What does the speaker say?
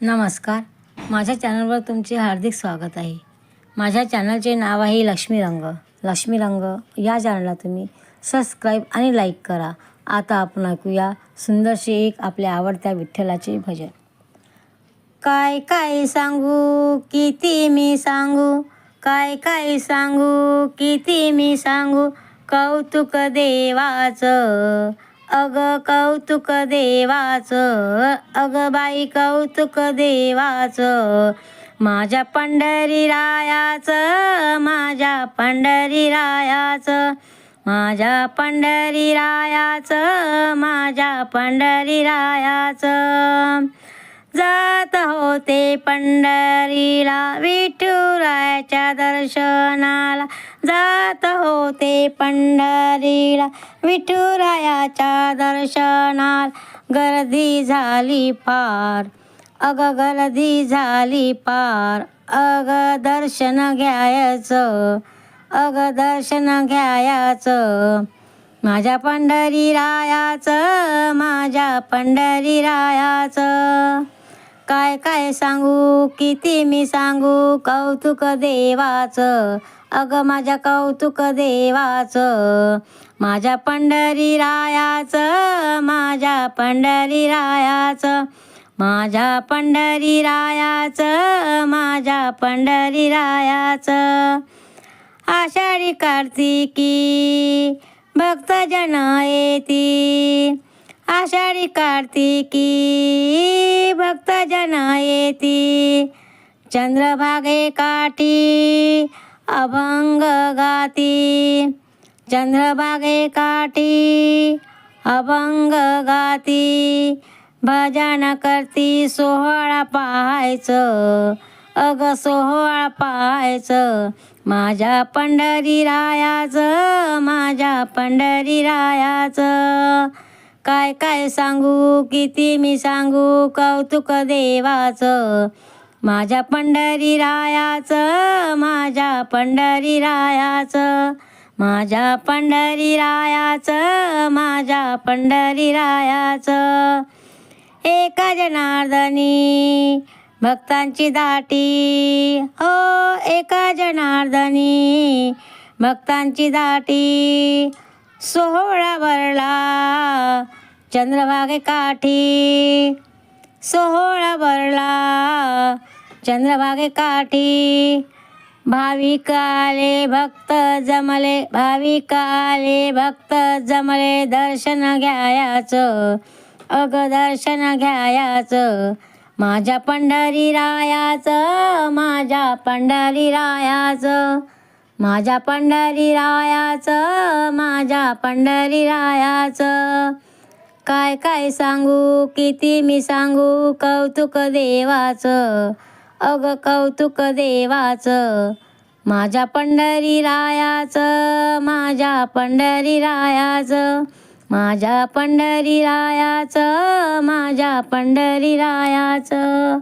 नमस्कार. माझ्या चॅनलवर तुमचे हार्दिक स्वागत आहे. माझ्या चॅनलचे नाव आहे लक्ष्मी रंग. लक्ष्मी रंग या चॅनलला तुम्ही सबस्क्राईब आणि लाईक करा. आता आपण ऐकूया सुंदरसे एक आपल्या आवडत्या विठ्ठलाचे भजन. काय काय सांगू किती मी सांगू? काय काय सांगू किती मी सांगू? कौतुक देवाचं अग कौतुक देवाचं अग बाई कौतुक देवाचं. माझ्या पंढरी रायाचं माझ्या पंढरी रायाचं माझ्या पंढरी रायाचं माझ्या पंढरी रायाचं जात होते पंढरीला विठुरायाच्या दर्शनाला. जात होते पंढरीला. विठुरायाच्या दर्शनाल गर्दी झाली पार अग गर्दी झाली पार अग दर्शन घ्यायचं. अग दर्शन घ्यायचं. माझ्या पंढरी रायाचं माझ्या पंढरी रायाचं काय काय सांगू? किती मी सांगू? कौतुक देवाचं. अगं माझ्या कौतुक देवाचं. माझ्या पंढरी रायाचं माझ्या पंढरी रायाचं माझ्या पंढरी रायाचं माझ्या पंढरी रायाचं आषाढी कार्तिकी भक्तजन येती. आषाढी कार्तिकी भक्तजन येती चंद्रभागे काठी अभंग गाती चंद्रभागे काठी अभंग गाती भजन करती सोहळा पाहायचं अग सोहळा पाहायचं माझ्या पंढरी रायाचं माझ्या पंढरी रायाचं. काय काय सांगू किती मी सांगू? कौतुक देवाचं. माझ्या पंढरी रायाचं माझ्या पंढरी रायाचं. माझ्या पंढरी रायाचं माझ्या पंढरी रायाचं. एका जनार्दनी भक्तांची दाटी. हो एका जनार्दनी भक्तांची दाटी. सोहळा भरला. चंद्रभागे काठी सोहळा भरला. चंद्रभागे काठी भाविक आले भक्त जमले. भाविक आले भक्त जमले दर्शन घ्यायाचं. अग दर्शन घ्यायाचं. माझ्या पंढरी रायाचं माझ्या पंढरी रायाचं माझ्या पंढरी रायाचं माझ्या पंढरी रायाचं काय काय सांगू? किती मी सांगू? कौतुक देवाचं. अग कौतुक देवाचं. माझ्या पंढरी रायाचं. माझ्या पंढरी रायाचं. माझ्या पंढरी रायाचं. माझ्या पंढरी रायाचं.